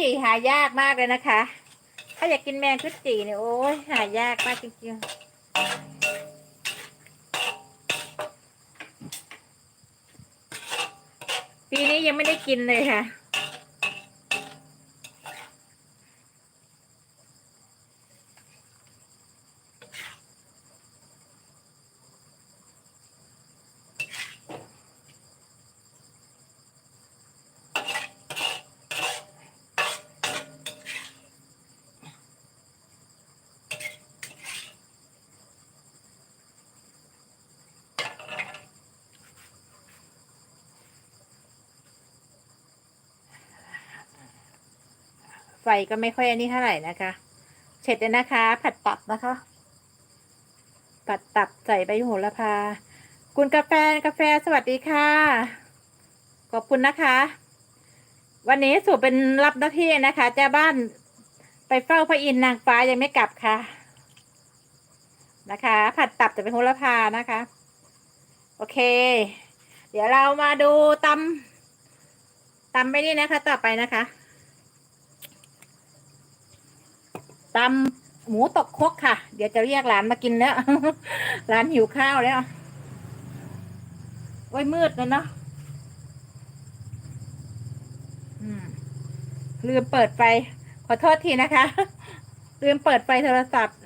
จีหายากมากเลยนะคะ ถ้าอยากกินแมงคุดจีเนี่ยโอ้ยหายากมากจริงๆ ปีนี้ยังไม่ได้กินเลยค่ะ ก็ไม่ค่อยอันนี้เท่าไหร่นะคะเสร็จแล้วนะคะ ผัดตับนะคะ ผัดตับใส่ใบโหระพา คุณกาแฟกาแฟสวัสดีค่ะ ขอบคุณนะคะ วันนี้สู่เป็นรับหน้าที่นะคะเจ้าบ้านไปเฝ้าพระอินทร์นางฟ้ายังไม่กลับค่ะ นะคะ ผัดตับแต่เป็นโหระพานะคะ โอเค เดี๋ยวเรามาดูตำตำไปนี่นะคะ ต่อไปนะคะ ตำหมูตกครกค่ะ เดี๋ยวจะเรียกหลานมากินแล้ว หลานหิวข้าวแล้วโอ้ยมืดเลยเนาะลืมเปิดไฟ ขอโทษทีนะคะ ลืมเปิดไฟโทรศัพท์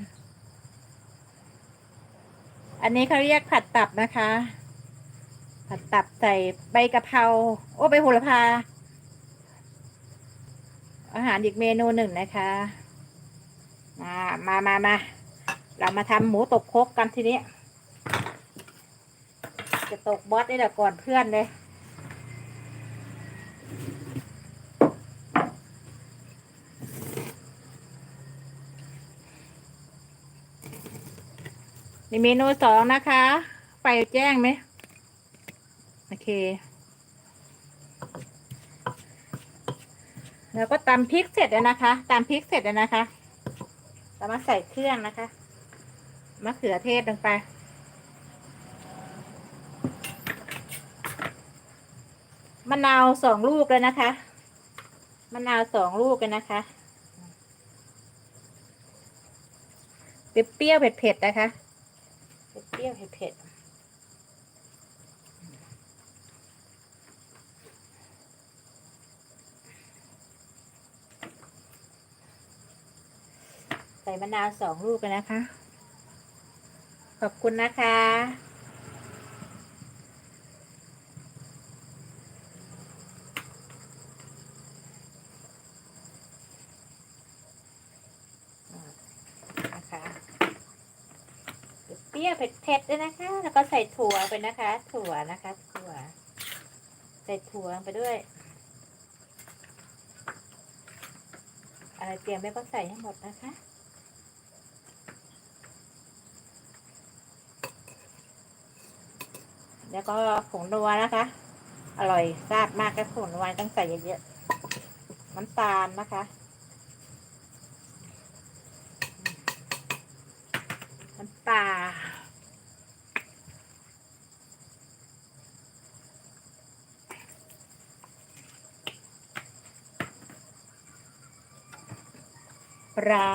อันนี้เขาเรียกผัดตับนะคะ ผัดตับใส่ใบกะเพรา โอ้ใบโหระพา อาหารอีกเมนูหนึ่งนะคะ มามามามาเรามาทำหมูตกคกกันทีนี้ จะตกบอสนี่แหละก่อนเพื่อนเลยนี่เมนูสองนะคะไฟแจ้งไหมโอเค แล้วก็ตำพริกเสร็จแล้วนะคะตำพริกเสร็จแล้วนะคะ เรามาใส่เครื่องนะคะ มะเขือเทศลงไป มะนาวสองลูกเลยนะคะ มะนาวสองลูกเลยนะคะ เปรี้ยวเผ็ดๆนะคะ เปรี้ยวเผ็ดๆ มะนาวสองลูกกันนะคะ ขอบคุณนะคะ นะคะเปรี้ยวเผ็ดๆด้วยนะคะ แล้วก็ใส่ถั่วไปนะคะ ถั่วนะคะ ถั่ว ใส่ถั่วไปด้วยอะไรเตรียมไว้ก็ใส่ให้หมดนะคะ แล้วก็ผงนัวนะคะ อร่อยซาบมากก็ผงนัวต้องใส่เยอะๆน้ำตาลนะคะ น้ำปลาปลา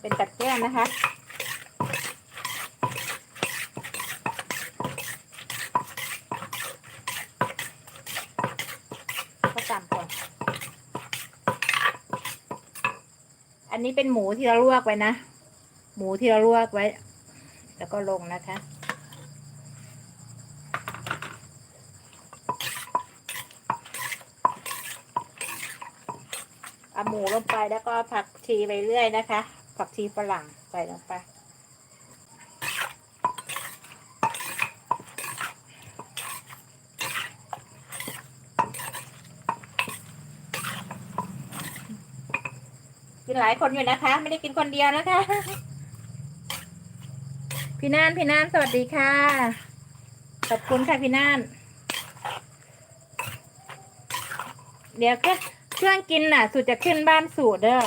เป็นตัดแก้มนะคะ ก็ตามก่อน อันนี้เป็นหมูที่เราลวกไว้นะ หมูที่เราลวกไว้ แล้วก็ลงนะคะเอาหมูลงไปแล้วก็ผักชีไปเรื่อยนะคะ ผักชีฝรั่งใส่ลงไป กินหลายคนอยู่นะคะ ไม่ได้กินคนเดียวนะคะ พี่นานพี่นานสวัสดีค่ะ ขอบคุณค่ะพี่นาน เดี๋ยวแค่เครื่องกินน่ะสูตรจะขึ้นบ้านสูตรเด้อ